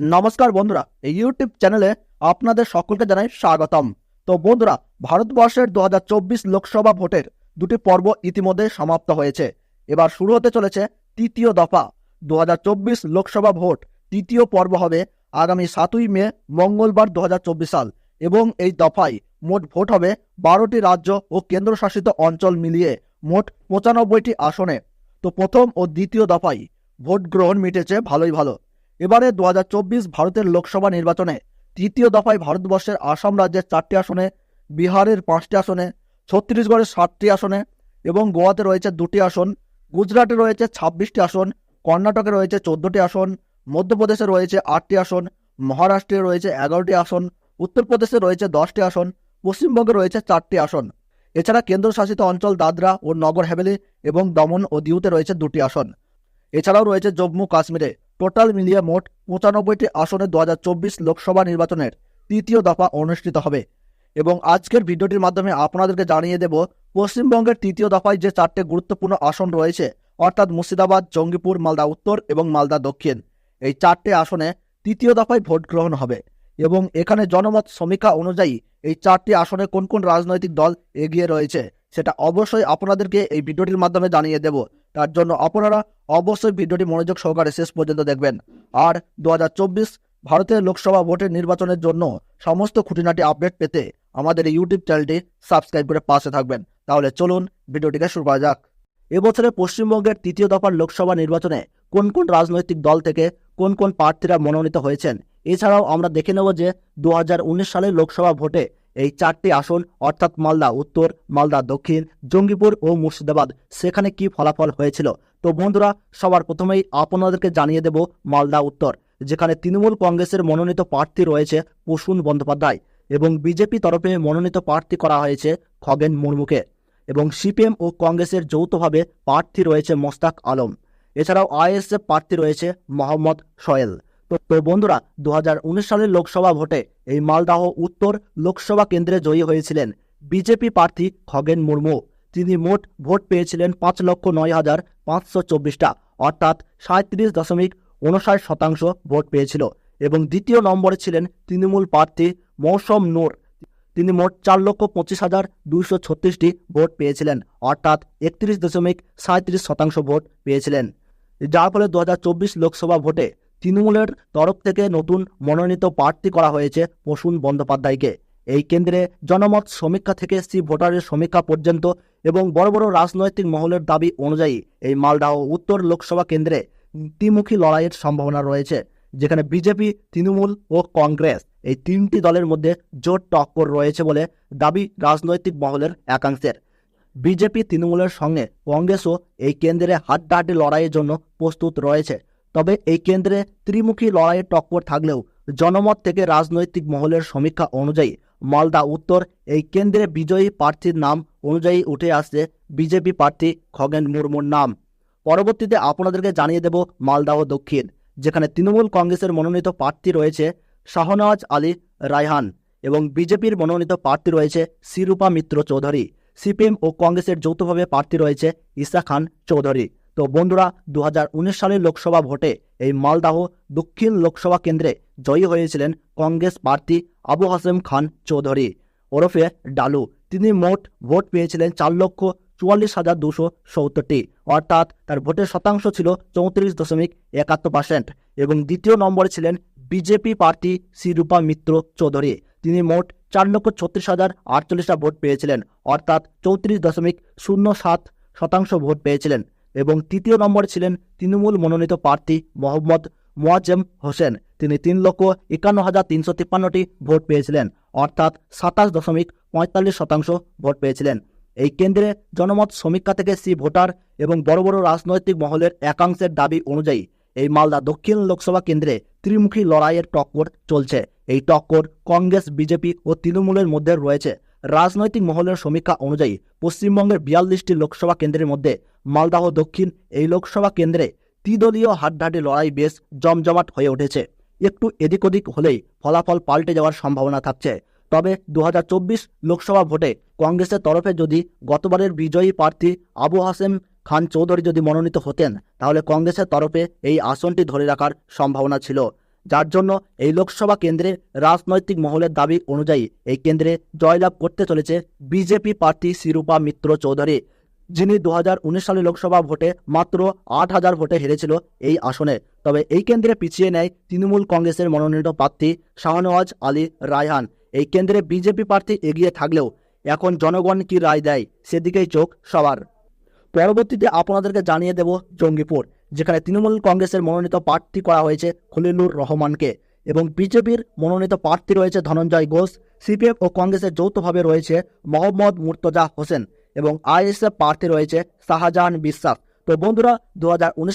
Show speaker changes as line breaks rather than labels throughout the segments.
নমস্কার বন্ধুরা, এই ইউটিউব চ্যানেলে আপনাদের সকলকে জানাই স্বাগতম। তো বন্ধুরা, ভারতবর্ষের দু হাজার চব্বিশ লোকসভা ভোটের দুটি পর্ব ইতিমধ্যে সমাপ্ত হয়েছে। এবার শুরু হতে চলেছে তৃতীয় দফা। দু হাজার চব্বিশ লোকসভা ভোট তৃতীয় পর্ব হবে আগামী সাতই মে, মঙ্গলবার দু হাজার চব্বিশ সাল এবং এই দফায় মোট ভোট হবে বারোটি রাজ্য ও কেন্দ্রশাসিত অঞ্চল মিলিয়ে মোট পঁচানব্বইটি আসনে। তো প্রথম ও দ্বিতীয় দফায় ভোট গ্রহণ মিটেছে ভালোই ভালো। এবারে দু হাজার চব্বিশ ভারতের লোকসভা নির্বাচনে তৃতীয় দফায় ভারতবর্ষের আসাম রাজ্যের চারটি আসনে, বিহারের পাঁচটি আসনে, ছত্তিশগড়ের সাতটি আসনে এবং গোয়াতে রয়েছে দুটি আসন, গুজরাটে রয়েছে ছাব্বিশটি আসন, কর্ণাটকে রয়েছে চোদ্দটি আসন, মধ্যপ্রদেশে রয়েছে আটটি আসন, মহারাষ্ট্রে রয়েছে এগারোটি আসন, উত্তরপ্রদেশে রয়েছে দশটি আসন, পশ্চিমবঙ্গে রয়েছে চারটি আসন। এছাড়া কেন্দ্রশাসিত অঞ্চল দাদরা ও নগর হ্যাভেলি এবং দমন ও দিউতে রয়েছে দুটি আসন। এছাড়াও রয়েছে জম্মু কাশ্মীরে। টোটাল মিলিয়ে মোট পঁচানব্বইটি আসনে দু হাজার চব্বিশ লোকসভা নির্বাচনের তৃতীয় দফা অনুষ্ঠিত হবে। এবং আজকের ভিডিওটির মাধ্যমে আপনাদেরকে জানিয়ে দেব, পশ্চিমবঙ্গের তৃতীয় দফায় যে চারটে গুরুত্বপূর্ণ আসন রয়েছে, অর্থাৎ মুর্শিদাবাদ, জঙ্গিপুর, মালদা উত্তর এবং মালদা দক্ষিণ, এই চারটে আসনে তৃতীয় দফায় ভোট গ্রহণ হবে। এবং এখানে জনমত সমীক্ষা অনুযায়ী এই চারটি আসনে কোন কোন রাজনৈতিক দল এগিয়ে রয়েছে সেটা অবশ্যই আপনাদেরকে এই ভিডিওটির মাধ্যমে জানিয়ে দেব। তার জন্য আপনারা অবশ্যই ভিডিওটি মনোযোগ সহকারে শেষ পর্যন্ত দেখবেন। আর দু হাজার চব্বিশ ভারতের লোকসভা ভোটের নির্বাচনের জন্য সমস্ত খুঁটিনাটি আপডেট পেতে আমাদের ইউটিউব চ্যানেলটি সাবস্ক্রাইব করে পাশে থাকবেন। তাহলে চলুন ভিডিওটিকে শুরু করা যাক। এবছরে পশ্চিমবঙ্গের তৃতীয় দফার লোকসভা নির্বাচনে কোন কোন রাজনৈতিক দল থেকে কোন কোন প্রার্থীরা মনোনীত হয়েছেন? এছাড়াও আমরা দেখে নেব যে দু হাজার উনিশ সালের লোকসভা ভোটে এই চারটি আসন, অর্থাৎ মালদা উত্তর, মালদা দক্ষিণ, জঙ্গিপুর ও মুর্শিদাবাদ, সেখানে কি ফলাফল হয়েছিল? তো বন্ধুরা, সবার প্রথমেই আপনাদেরকে জানিয়ে দেব মালদা উত্তর, যেখানে তৃণমূল কংগ্রেসের মনোনীত প্রার্থী রয়েছে প্রসূন বন্দ্যোপাধ্যায় এবং বিজেপি তরফে মনোনীত প্রার্থী করা হয়েছে খগেন মুর্মুকে এবং সিপিএম ও কংগ্রেসের যৌথভাবে প্রার্থী রয়েছে মোস্তাক আলম। এছাড়াও আইএসএফ প্রার্থী রয়েছে মোহাম্মদ সোয়েল তো বন্ধুরা দু হাজার উনিশ সালের লোকসভা ভোটে এই মালদাহ উত্তর লোকসভা কেন্দ্রে জয়ী হয়েছিলেন বিজেপি প্রার্থী খগেন মুর্মু। তিনি মোট ভোট পেয়েছিলেন পাঁচ লক্ষ নয় হাজার পাঁচশো চব্বিশটা, অর্থাৎ সাঁত্রিশ দশমিক উনষাট শতাংশ ভোট পেয়েছিল। এবং দ্বিতীয় নম্বরে ছিলেন তৃণমূল প্রার্থী মৌসম নূর। তিনি মোট চার লক্ষ পঁচিশ হাজার দুইশো ছত্রিশটি ভোট পেয়েছিলেন, অর্থাৎ একত্রিশ দশমিক সাঁত্রিশ শতাংশ ভোট পেয়েছিলেন। যার ফলে দুহাজার চব্বিশ লোকসভা ভোটে তৃণমূলের তরফ থেকে নতুন মনোনীত প্রার্থী করা হয়েছে প্রসূন বন্দ্যোপাধ্যায়কে। এই কেন্দ্রে জনমত সমীক্ষা থেকে সি ভোটারের সমীক্ষা পর্যন্ত এবং বড় বড় রাজনৈতিক মহলের দাবি অনুযায়ী এই মালদহ উত্তর লোকসভা কেন্দ্রে ত্রিমুখী লড়াইয়ের সম্ভাবনা রয়েছে, যেখানে বিজেপি, তৃণমূল ও কংগ্রেস এই তিনটি দলের মধ্যে জোট টক্কর রয়েছে বলে দাবি রাজনৈতিক মহলের একাংশের। বিজেপি, তৃণমূলের সঙ্গে কংগ্রেসও এই কেন্দ্রে হাড্ডাহাড্ডি লড়াইয়ের জন্য প্রস্তুত রয়েছে। তবে এই কেন্দ্রে ত্রিমুখী লড়াইয়ের টক্কর থাকলেও জনমত থেকে রাজনৈতিক মহলের সমীক্ষা অনুযায়ী মালদা উত্তর এই কেন্দ্রে বিজয়ী প্রার্থীর নাম অনুযায়ী উঠে আসছে বিজেপি প্রার্থী খগেন মুর্মুর নাম। পরবর্তীতে আপনাদেরকে জানিয়ে দেব মালদাহ দক্ষিণ, যেখানে তৃণমূল কংগ্রেসের মনোনীত প্রার্থী রয়েছে শাহনওয়াজ আলী রায়হান এবং বিজেপির মনোনীত প্রার্থী রয়েছে শিরূপা মিত্র চৌধুরী। সিপিএম ও কংগ্রেসের যৌথভাবে প্রার্থী রয়েছে ইসা খান চৌধুরী। তো বন্ধুরা দু হাজার উনিশ সালের লোকসভা ভোটে এই মালদাহ দক্ষিণ লোকসভা কেন্দ্রে জয়ী হয়েছিলেন কংগ্রেস প্রার্থী আবু হাসেম খান চৌধুরী। ওরফে ডালু। তিনি মোট ভোট পেয়েছিলেন চার লক্ষ চুয়াল্লিশ হাজার দুশো সত্তরটি। অর্থাৎ তার ভোটের শতাংশ ছিল চৌত্রিশ দশমিক একাত্তর পার্সেন্ট এবং দ্বিতীয় নম্বরে ছিলেন বিজেপি প্রার্থী শ্রীরূপা মিত্র চৌধুরী। তিনি মোট চার লক্ষ ছত্রিশ হাজার আটচল্লিশটা ভোট পেয়েছিলেন। অর্থাৎ চৌত্রিশ দশমিক শূন্য সাত শতাংশ ভোট পেয়েছিলেন। এবং তৃতীয় নম্বরে ছিলেন তৃণমূল মনোনীত প্রার্থী মোহাম্মদ মোয়াজ্জেম হোসেন। তিনি তিন লক্ষ একান্ন হাজার তিনশো তিপ্পান্নটি ভোট পেয়েছিলেন, অর্থাৎ সাতাশ দশমিক পঁয়তাল্লিশ শতাংশ ভোট পেয়েছিলেন। এই কেন্দ্রে জনমত সমীক্ষা থেকে সি ভোটার এবং বড় বড় রাজনৈতিক মহলের একাংশের দাবি অনুযায়ী এই মালদা দক্ষিণ লোকসভা কেন্দ্রে ত্রিমুখী লড়াইয়ের টক্কর চলছে। এই টক্কর কংগ্রেস, বিজেপি ও তৃণমূলের মধ্যে রয়েছে। রাজনৈতিক মহলের সমীক্ষা অনুযায়ী পশ্চিমবঙ্গের বিয়াল্লিশটি লোকসভা কেন্দ্রের মধ্যে মালদাহ দক্ষিণ এই লোকসভা কেন্দ্রে ত্রিদলীয় হাড্ডাহাড্ডি লড়াই বেশ জমজমাট হয়ে উঠেছে। একটু এদিক ওদিক হলেই ফলাফল পাল্টে যাওয়ার সম্ভাবনা থাকছে। তবে দু হাজার চব্বিশ লোকসভা ভোটে কংগ্রেসের তরফে যদি গতবারের বিজয়ী প্রার্থী আবু হাসেম খান চৌধুরী যদি মনোনীত হতেন, তাহলে কংগ্রেসের তরফে এই আসনটি ধরে রাখার সম্ভাবনা ছিল। যার জন্য এই লোকসভা কেন্দ্রে রাজনৈতিক মহলের দাবি অনুযায়ী এই কেন্দ্রে জয়লাভ করতে চলেছে বিজেপি প্রার্থী শিরূপা মিত্র চৌধুরী। যিনি দু হাজার উনিশ সালে লোকসভা ভোটে মাত্র আট হাজার ভোটে হেরেছিল এই আসনে। তবে এই কেন্দ্রে পিছিয়ে নেয় তৃণমূল কংগ্রেসের মনোনীত প্রার্থী শাহনওয়াজ আলী রায়হান। এই কেন্দ্রে বিজেপি প্রার্থী এগিয়ে থাকলেও এখন জনগণ কি রায় দেয়, সেদিকেই চোখ সবার। পরবর্তীতে আপনাদেরকে জানিয়ে দেব জঙ্গিপুর। যেখানে তৃণমূল কংগ্রেসের মনোনীত প্রার্থী করা হয়েছে খলিলুর রহমানকে এবং বিজেপির মনোনীত প্রার্থী রয়েছে ধনঞ্জয় ঘোষ সিপিএফ ও কংগ্রেসের যৌথভাবে রয়েছে মোহাম্মদ মুর্তজা হোসেন এবং আইএসএফ প্রার্থী রয়েছে শাহজাহান বিশ্বাস। তো বন্ধুরা দু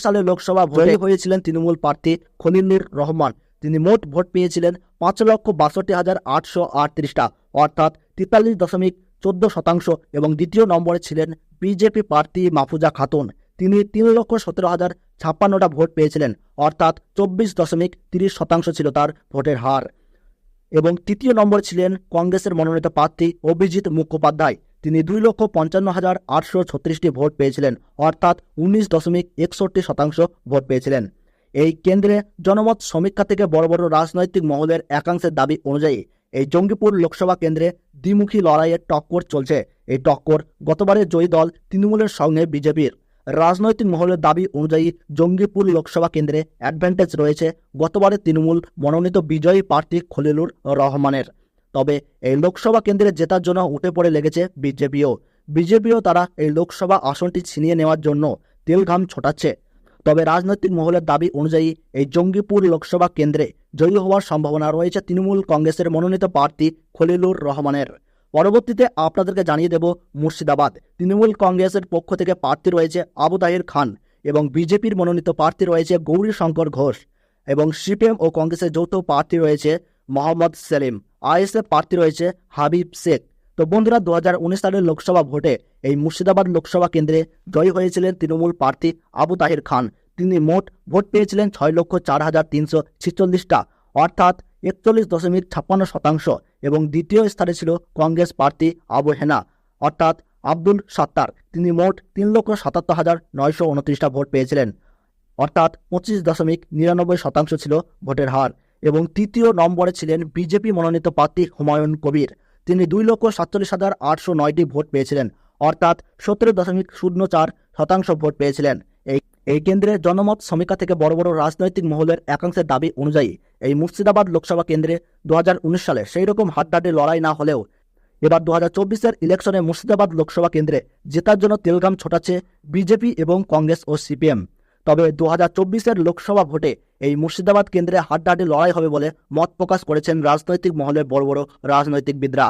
সালের লোকসভা ভোটে হয়েছিলেন তৃণমূল প্রার্থী খলিলুর রহমান। তিনি মোট ভোট পেয়েছিলেন পাঁচ লক্ষ বাষট্টি হাজার আটশো আটত্রিশটা অর্থাৎ তেতাল্লিশ দশমিক চোদ্দ শতাংশ এবং দ্বিতীয় নম্বরে ছিলেন বিজেপি প্রার্থী মাহফুজা খাতুন। তিনি তিন লক্ষ সতেরো হাজার ছাপ্পান্নটা ভোট পেয়েছিলেন, অর্থাৎ চব্বিশ দশমিক তিরিশ শতাংশ ছিল তার ভোটের হার। এবং তৃতীয় নম্বর ছিলেন কংগ্রেসের মনোনীত প্রার্থী অভিজিৎ মুখোপাধ্যায়। তিনি দুই লক্ষ পঞ্চান্ন হাজার আটশো ছত্রিশটি ভোট পেয়েছিলেন, অর্থাৎ উনিশ দশমিক একষট্টি শতাংশ ভোট পেয়েছিলেন। এই কেন্দ্রে জনমত সমীক্ষা থেকে বড় বড় রাজনৈতিক মহলের একাংশের দাবি অনুযায়ী, এই জঙ্গিপুর লোকসভা কেন্দ্রে দ্বিমুখী লড়াইয়ের টক্কর চলছে। এই টক্কর গতবারের জয়ী দল তৃণমূলের সঙ্গে বিজেপির। রাজনৈতিক মহলের দাবি অনুযায়ী জঙ্গিপুর লোকসভা কেন্দ্রে অ্যাডভান্টেজ রয়েছে গতবারের তৃণমূল মনোনীত বিজয়ী প্রার্থী খলিলুর রহমানের। তবে এই লোকসভা কেন্দ্রে জেতার জন্য উঠে পড়ে লেগেছে বিজেপিও। বিজেপিও তারা এই লোকসভা আসনটি ছিনিয়ে নেওয়ার জন্য তেলঘাম ছোটাচ্ছে। তবে রাজনৈতিক মহলের দাবি অনুযায়ী এই জঙ্গিপুর লোকসভা কেন্দ্রে জয়ী হওয়ার সম্ভাবনা রয়েছে তৃণমূল কংগ্রেসের মনোনীত প্রার্থী খলিলুর রহমানের। পরবর্তীতে আপনাদেরকে জানিয়ে দেব মুর্শিদাবাদ। তৃণমূল কংগ্রেসের পক্ষ থেকে প্রার্থী রয়েছে আবু তাহির খান এবং বিজেপির মনোনীত প্রার্থী রয়েছে গৌরী শঙ্কর ঘোষ এবং সিপিএম ও কংগ্রেসের যৌথ প্রার্থী রয়েছে মোহাম্মদ সেলিম। আইএসএফ প্রার্থী রয়েছে হাবিব শেখ। তো বন্ধুরা দু হাজার উনিশ সালের লোকসভা ভোটে এই মুর্শিদাবাদ লোকসভা কেন্দ্রে জয়ী হয়েছিলেন তৃণমূল প্রার্থী আবু তাহির খান। তিনি মোট ভোট পেয়েছিলেন ছয় লক্ষ চার হাজার তিনশো ছিচল্লিশটা। অর্থাৎ একচল্লিশ দশমিক ছাপ্পান্ন শতাংশ এবং দ্বিতীয় স্থানে ছিল কংগ্রেস প্রার্থী আবু হেনা। অর্থাৎ আব্দুল সাত্তার, তিনি মোট তিন লক্ষ সাতাত্তর হাজার নয়শো উনত্রিশটা ভোট পেয়েছিলেন। অর্থাৎ পঁচিশ দশমিক নিরানব্বই শতাংশ ছিল ভোটের হার এবং তৃতীয় নম্বরে ছিলেন বিজেপি মনোনীত প্রার্থী হুমায়ুন কবির। তিনি দুই লক্ষ সাতচল্লিশ হাজার আটশো নয়টি ভোট পেয়েছিলেন। অর্থাৎ সতেরো দশমিক শূন্য চার শতাংশ ভোট পেয়েছিলেন। এই এই কেন্দ্রে জনমত সমীক্ষা থেকে বড় বড় রাজনৈতিক মহলের একাংশের দাবি অনুযায়ী এই মুর্শিদাবাদ লোকসভা কেন্দ্রে দু হাজার উনিশ সালে সেই রকম হাড্ডাহাড্ডি লড়াই না হলেও এবার দু হাজার ইলেকশনে মুর্শিদাবাদ লোকসভা কেন্দ্রে জেতার জন্য তেলগাম ছোটাচ্ছে বিজেপি এবং কংগ্রেস ও সিপিএম। তবে দু হাজার লোকসভা ভোটে এই মুর্শিদাবাদ কেন্দ্রে হাড্ডাহাড্ডি লড়াই হবে বলে মত প্রকাশ করেছেন রাজনৈতিক মহলের বড় বড় রাজনৈতিকবিদরা।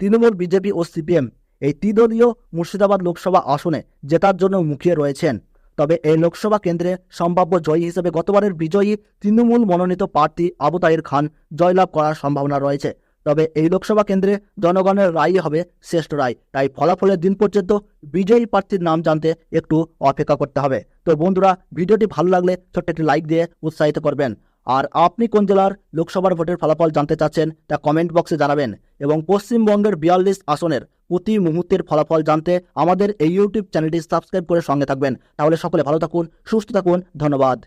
তৃণমূল বিজেপি ও সিপিএম এই ত্রিদলীয় মুর্শিদাবাদ লোকসভা আসনে জেতার জন্য মুখিয়ে রয়েছেন। তবে এই লোকসভা কেন্দ্রে সম্ভাব্য জয়ী হিসেবে গতবারের বিজয়ী তৃণমূল মনোনীত প্রার্থী আবু খান জয়লাভ করার সম্ভাবনা রয়েছে। তবে এই লোকসভা কেন্দ্রে জনগণের রায়ই হবে শ্রেষ্ঠ রায়। তাই ফলাফলের দিন পর্যন্ত বিজয়ী প্রার্থীর নাম জানতে একটু অপেক্ষা করতে হবে। তো বন্ধুরা, ভিডিওটি ভালো লাগলে ছোট্ট একটি লাইক দিয়ে উৎসাহিত করবেন। আর আপনি কোন জেলার লোকসভার ভোটের ফলাফল জানতে চাচ্ছেন তা কমেন্ট বক্সে জানাবেন এবং পশ্চিমবঙ্গের বিয়াল্লিশ আসনের প্রতি মুহূর্তের ফলাফল জানতে আমাদের এই ইউটিউব চ্যানেলটি সাবস্ক্রাইব করে সঙ্গে থাকবেন। তাহলে সকলে ভালো থাকুন, সুস্থ থাকুন, ধন্যবাদ।